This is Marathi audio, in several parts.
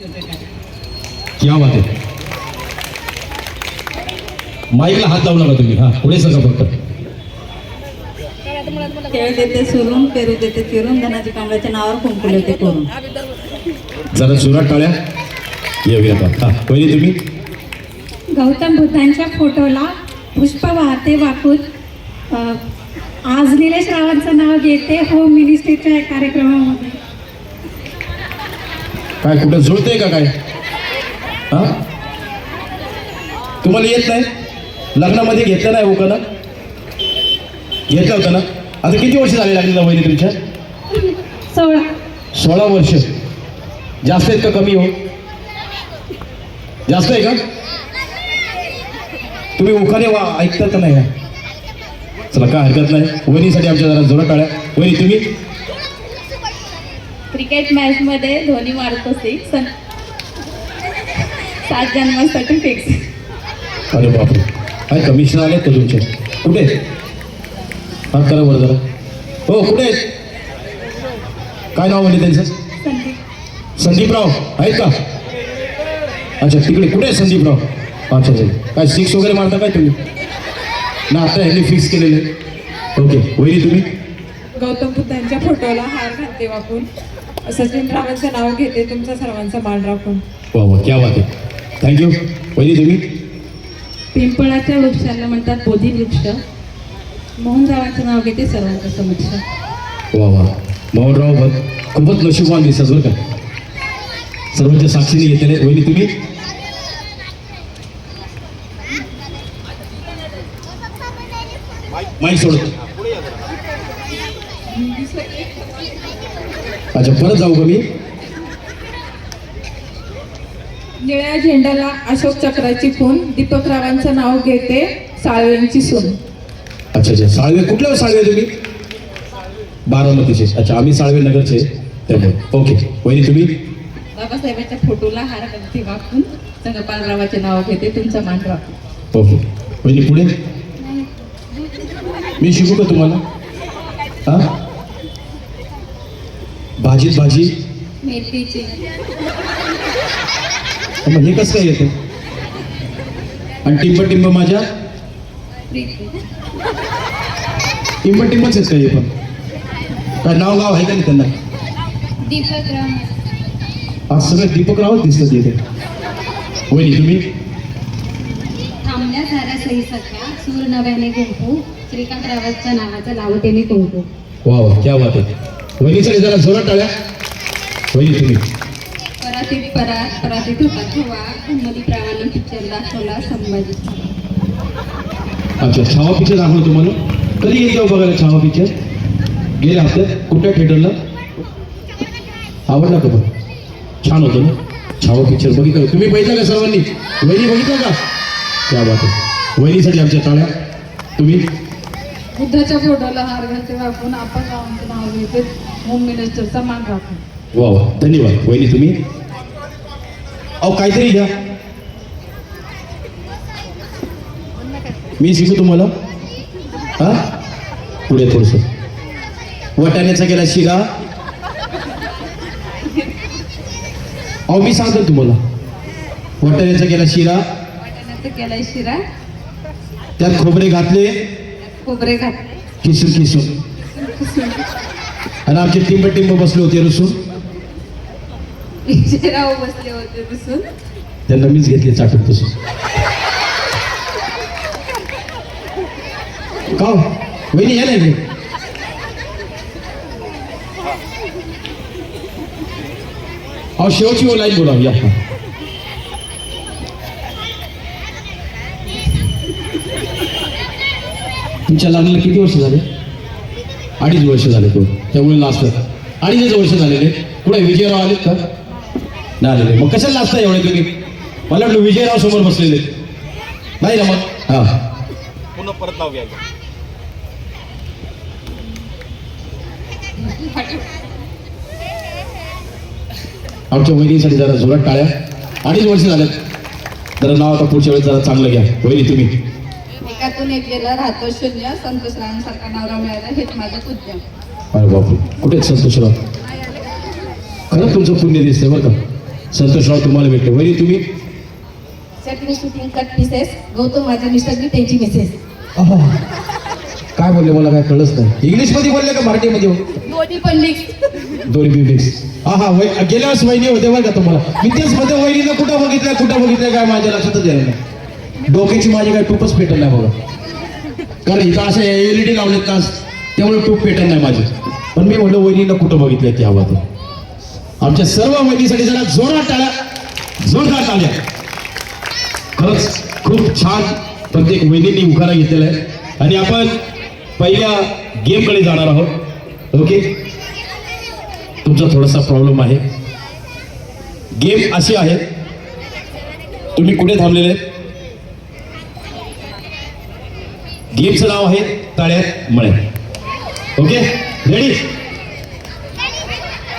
क्या बात आहे माईकला हात लावू नका तुम्ही. हा पुढे सगळं फक्त खेळ देते सुरून पेरू देते फिरून धनाच्या कांबळ्याच्या नावावर करून जरा जोरात टाळ्या. हा पहिले तुम्ही? गौतम बुद्धांच्या फोटोला पुष्प वाहते वाकून अ, आज निलेश रावांचं नाव घेते होम मिनिस्ट्रीच्या या कार्यक्रमामध्ये. काय कुठं जुळतंय का काय? हा? तुम्हाला येत नाही? लग्नामध्ये घेतलं नाही हो ना घेतलं होतं ना? आता किती वर्ष झाले लग्नाला वहिनी तुमच्या? सोळा. सोळा वर्ष. जास्त आहेत का कमी हो? जास्त आहे का? तुम्ही उखाने वा ऐकता का नाही? चला काय हरकत नाही. वहिनीसाठी आमच्या जरा जोरात टाळ्या. वहिनी तुम्ही? क्रिकेट मॅच मध्ये धोनी मारतो सिक्स सात जन्मासाठी फिक्स अरे बापरे. काय कमिशनर आले का तुमचे? कुठे हा करा बरं जरा. हो कुठे काय नाव म्हणजे त्यांचं? संदीप. संदीपराव आहेत का? अच्छा तिकडे कुठे आहे संदीपराव? अच्छा अच्छा. काय सिक्स वगैरे मारता काय तुम्ही? ना आता ह्यांनी फिक्स केलेले ओके वहिनी तुम्ही? गौतम बुद्धांच्या फोटोला हार घालते वापरून सचिन रावांचं नाव घेते तुमच्या सर्वांचा मान राखून. वा वा क्या बात आहे. थँक्यू वहिनी तुम्ही? पिंपळाच्या वृक्षाला म्हणतात बोधी वृक्ष मोहनरावांचं नाव घेते सर्वांचं समक्ष. वा वा. मोहनराव बघ खूपच नशीबवान दिसत बरं का. सर्वांच्या साक्षीने येते वहिनी तुम्ही? माईक सोडत अच्छा परत जाऊ का मी? निळ्या झेंड्याला अशोक चक्राची खून. दीपक रावांचं नाव घेते साळवेंची सून. अच्छा अच्छा. साळवे कुठल्या साळवे तुम्ही? बारामतीचे. अच्छा आम्ही साळवे नगरचे. त्यामुळे. ओके. वहिनी तुम्ही? बाबासाहेबांच्या फोटोला हार घालते वाकून. संगपालरावाचे नाव घेते तुमचा मान राखून ओके. वहिनी पुढे? मी शिकू का तुम्हाला? हा? भाजीत भाजी? मग हे कसं काय येतं? आणि टिंब टिंब माझ्या? टिंब टिंबच आहेत का हे पण? काय नाव गाव आहे का नाही त्यांना? आज सगळं दीपक रावच दिसत येते वहिनी तुम्ही? थांबल्या साऱ्या सही सख्या सूर नव्याने कुंकू श्रीकांत रावांच्या नावाचं लावते मी कुंकू वा वा क्या बात आहे. वहिनीसाठी जरा जोरात टाळ्या. वहिनी तुम्ही. परात परातीत होता ठेवा. कुंभली प्रामाणिक पिक्चर दाखवला संभाजी. अच्छा छावा पिक्चर दाखवलं तुम्हाला. कधी गेले तेव्हा बघायला छावा पिक्चर गेल्या हप्त्यात कुठल्या थिएटरला आवडला का पण छान होतं ना. छावा पिक्चर बघितलं? तुम्ही बघितलं का सर्वांनी? वहिनी बघितलं का? क्या बात वहिनीसाठी आमच्या टाळ्या. तुम्ही? बुद्धाच्या फोटोला हार घालते वापरून आपण रावांचं नाव घेते. होम मिनिस्टरचा मान राखून. वा वा. धन्यवाद. वहिनी तुम्ही? अहो काहीतरी घ्या मी शिकू तुम्हाला. हा? पुढे थोडस. वटाण्याचा गेला शिरा. अहो मी सांगतो तुम्हाला. वटाण्याचा गेला शिरा. वाटाण्याचं केलाय शिरा. त्यात खोबरे घातले. खोबरे घातले किसून किसून. आणि आमचे टिंब टिंब बसले होते रुसून. विजयराव बसले होते बसून त्यांना मीच घेतले चाटून तसं का हो? वहिनी या नाही अहो शेवची ओ लाईन बोलावी या. तुमच्या लग्नाला किती वर्ष झाले? अडीच वर्ष झाले तो. त्यामुळे लाजतात अडीच वर्ष झालेले. कुठे? विजयराव आलेत का? नाही आलेले मग कशाला लाजता एवढे तुम्ही मला वाटलं विजयराव समोर बसलेले. नाही ना मग? हा. पुन्हा परत घ्यायचं आमच्या वहिनीसाठी जरा जोरात टाळ्या. अडीच वर्ष झालेत. जरा नाव आता पुढच्या वेळेस जरा चांगलं घ्या. वहिनी तुम्ही. एकातून एक गेला राहतो शून्य संतोष रावांसारखा नवरा मिळाला हेच माझं उद्यम अरे कुठे संतोषराव खरंच तुमचं पुण्य दिसतंय बरं का? संतोषराव तुम्हाला भेटले. वहिनी तुम्ही? Setting shooting cut pieces Gautam माझ्या मिस्टरनी त्यांची मिसेस. अहो, काय बोलले मला काय कळलंच नाही. इंग्लिशमध्ये बोलले का मराठीमध्ये? दोन्ही पण मिक्स दोन्ही बी मिक्स हा हा वै गेल्या वेळेस वहिनी होते बरं का तुम्हाला. मी तेच मध्ये वहिनीनं कुठं बघितलं कुठं बघितलं काय माझ्या लक्षातच येणार नाही. डोक्याची माझी काय टूपच पेटल नाही बघा. कारण इथं असे एलईडी लावलेत ना त्यामुळे टूप पेटल नाही माझी. पण मी म्हणलं वहिनीनं कुठं बघितलं त्या हवा आमच्या सर्व वहिनीसाठी जरा जोरात टाळ्या जोरदार टाळ्या खरंच खूप छान प्रत्येक वहिनींनी उखाणा घेतलेला आहे. आणि आपण पहिल्या गेमकडे जाणार आहोत. ओके? तुमचा थोडासा प्रॉब्लेम आहे. गेम अशी आहे. तुम्ही कुठे थांबलेले आहेत? गेमचं नाव आहे तळ्यात मळे ओके रेडी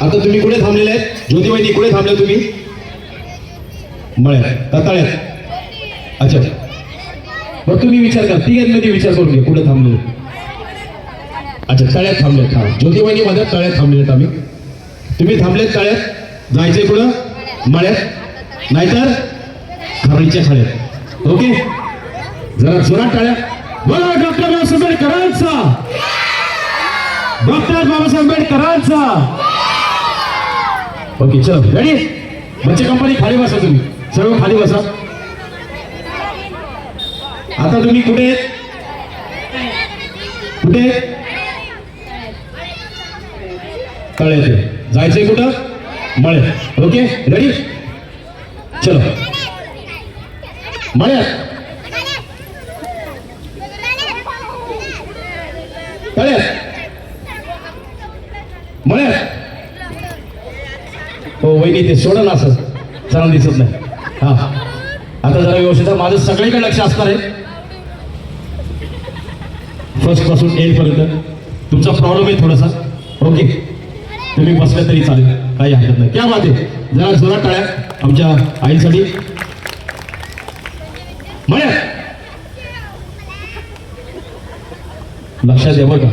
आता तुम्ही कुठे थांबलेले आहेत? ज्योतिबाईनी कुठे थांबले तुम्ही? मळ्यात. का तळ्यात? अच्छा. मग तुम्ही विचार करा. तिघांमध्ये विचार करून घ्या. कुठे थांबले? अच्छा तळ्यात थांबले. हा ज्योतिबाईनी माझ्या तळ्यात थांबलेत आम्ही. तुम्ही थांबलेत तळ्यात? जायचंय कुठं? मळ्यात. नाहीतर खराईच्या खाड्यात ओके जरा जोरात टाळ्या. बोला डॉक्टर बाबासाहेब आंबेडकरांचा डॉक्टर बाबासाहेब आंबेडकरांचा ओके चलो. रेडी बच्चे कंपनी खाली बसा तुम्ही. सर्व खाली बसा. आता तुम्ही कुठे कुठे आहेत? तळ्यात आहे. जायचंय कुठं? मळे. ओके? रेडी चलो. मळ्यात तळ्यात म्हणे? हो वहिनी ते सोडा ना असं. चांगलं दिसत नाही. हा. आता जरा व्यवस्थित माझं सगळीकडे लक्ष असणार आहे. फर्स्टपासून एंड पर्यंत. तुमचा प्रॉब्लेम आहे थोडासा. ओके तुम्ही बसल्या तरी चालेल. काही हरकत नाही. क्या बात आहे. जरा जोरात टाळ्या. आमच्या आईसाठी. म्हणा? लक्षात द्या बघा का.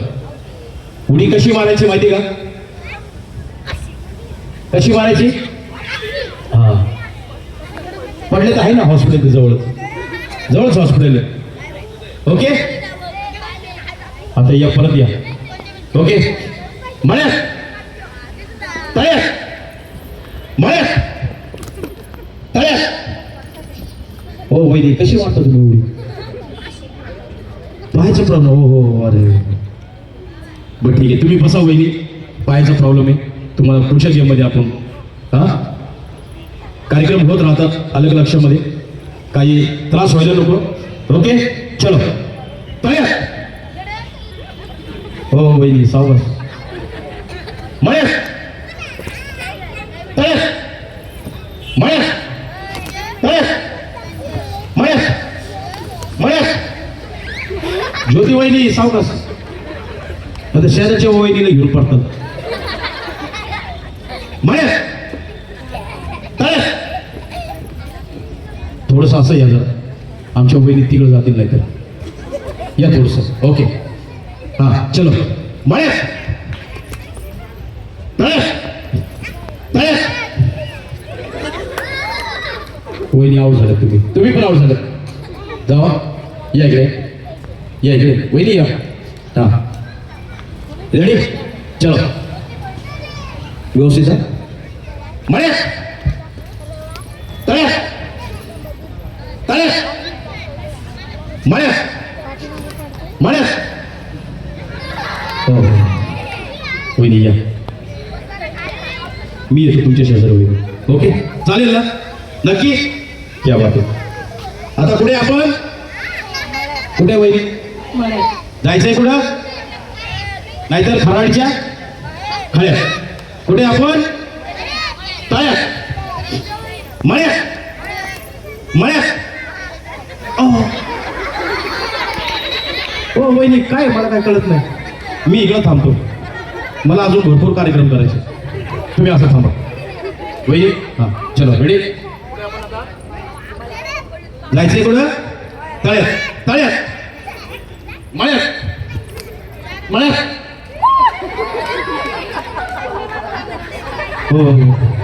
उडी कशी मारायची माहिती का? कशी मारायची? हा. पडले तर आहे ना हॉस्पिटल जवळच जवळच हॉस्पिटल आहे. ओके? आता या परत या. ओके? म्हणा तळ्यात. म्हणस तळ्यात. हो वैदी कशी वाटतं तुम्ही उडी पाहायचं प्रॉब्लेम हो हो हो, अरे. बरं ठीक आहे. तुम्ही बसा वहिनी. पायाचा प्रॉब्लेम आहे. तुम्हाला पुढच्या गेममध्ये आपण हा? कार्यक्रम होत राहतात अलग लक्षामध्ये. काही त्रास व्हायला नको. ओके? चलो. तयार. हो हो वहिनी सावकाश मळ्यात तयार. मळ्यात तयार. मळ्यात मळ्यात ज्योती वहिनी आता शहराच्या वहिनीला घेऊन पडतात. म्हणे थोडस असं या जरा. आमच्या बहिणी तिकडे जातील नाही तर या थोडस. ओके. हा चलो. म्हणे वहिनी आऊट झाल्या तुम्ही. तुम्ही पण आऊट झाल्या जावा. या इकडे. या इकडे. वहिनी या. हा. रेडी चलो. व्यवस्थित आहे मळ्यात तळ्यात तळ्यात मळ्यात मळ्यात हो हो. वहिनी या मी येतो तुमच्या शेजार ओके. चालेल ना? नक्की? क्या बात आहे आता पुढे आपण? कुठे मळ्यात जायचंय कुठं? नाहीतर खराडच्या खळ्यात कुठे आपण? तळ्यात मळ्यात मळ्यात अहो. ओ वहिनी काय मला काय कळत नाही. मी इकडं थांबतो. मला अजून भरपूर कार्यक्रम करायचे तुम्ही असं थांबा. वहिनी हां चलो. रेडी जायचंय कुठं? तळ्यात. तळ्यात. मळ्यात मळ्यात हो हो. हो.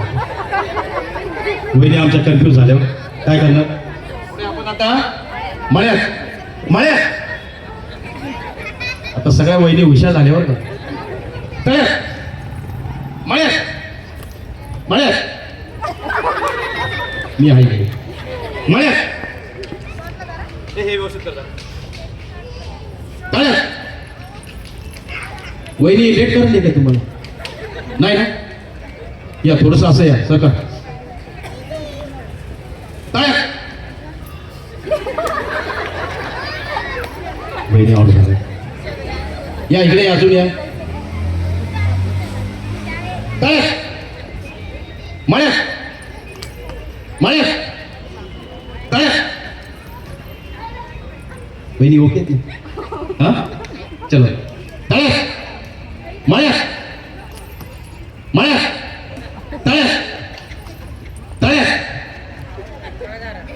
वहिनी आमच्या कन्फ्यूज झाल्यावर. काय करणार? आपण आता मळ्यात मळ्यात. आता सगळ्या वहिनी हुशार झाल्यावर का. तळ्यात. मळ्यात. मळ्यात. मी आहे. मळ्यात. हे व्यवस्थित करतात तळ्यात. वहिनी लेट करत नाही का तुम्हाला? नाही. ना या थोडस असं या सरका तळ्यात वहिनी ऑर्डर झाली या इकडे या, अजून या. तळ्यात मळ्यात ओके हा? चलो. तळ्यात मळ्यात मळ्यात तळ्यात तळ्यात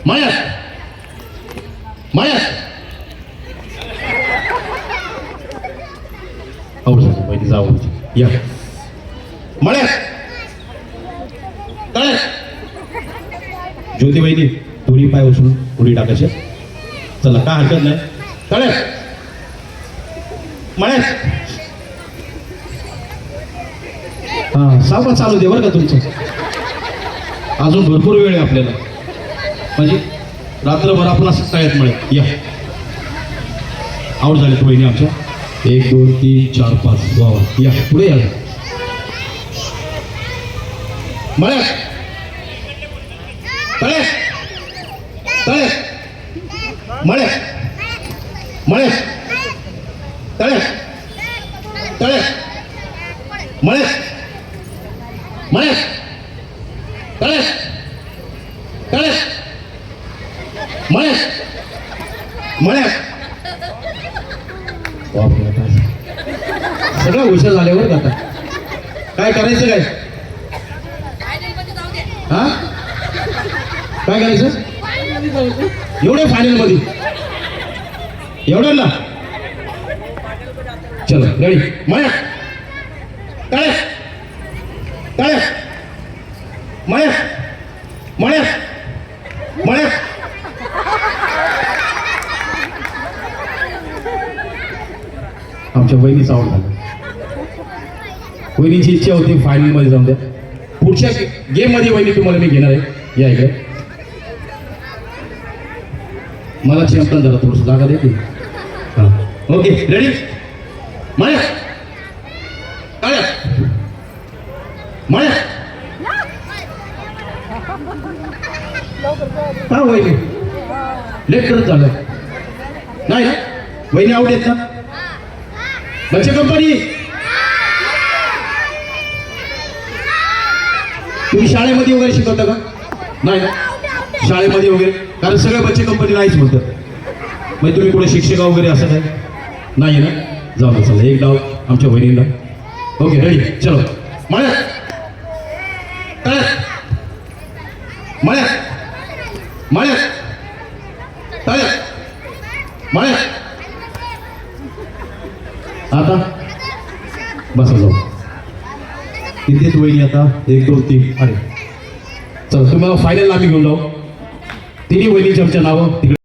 मळ्यात मळ्यात आवड झाली वहिनी जाऊ या मळ्यात तळ्यात ज्योती वहिनी दोन्ही पाय उचलून उडी टाकायचे. चला काय हरकत नाही. तळ्यात मळ्यात हा सावका चालू दे बरं का तुमचं. अजून भरपूर वेळ आहे आपल्याला. म्हणजे रात्रभर आपण असं तळ्यात मळ्यात या. आवड झाली बहिणी आमच्या. एक दोन तीन चार पाच. वा वा. या. पुढे या. मळ्यात तळ्यात तळ्यात मळ्यात मळ्यात तळ्यात तळेश मळ्यात मळ्यात तळ्यात तळ्यात मळ्यात मळ्यात बापरे, आता. सगळं हुशार झाल्यावर आता काय करायचं काय? हा? काय करायचं? एवढे फायनलमध्ये. एवढं ना? चलो रेडी माया. काय काय माया. माया. माया. आमच्या बहिणीचा आवड झाला. वहिनीची इच्छा होती फायनलमध्ये जाऊन द्या. पुढच्या गेममध्ये वहिनी तुम्हाला मी घेणार आहे. या इकडे. मला चॅम्पियन जरा थोडस जागा देते हां. Okay ready Maya. टाळ्या माया. हा वहिनी. लेट करत झालं. नाही वहिनी आवड का? बच्चे कंपनी तुम्ही शाळेमध्ये वगैरे शिकवता का? नाही ना? शाळेमध्ये वगैरे? कारण सगळे बच्चे कंपनी नाहीच म्हणतात. म्हणजे तुम्ही कुठे शिक्षिका वगैरे असं काय? नाही ना? जाऊ ना चला. एक डाव आमच्या बहिणीला ओके रेडी चलो. म्हणा तळ्यात मळ्यात मळ्यात तळ्यात मळ्यात आता बसा जाऊ तिथेच वहिनी आता एक दोन तीन. अरे. चला तुम्हाला फायनल आम्ही घेऊन जाऊ. तिन्ही वहिनीची आमच्या नावं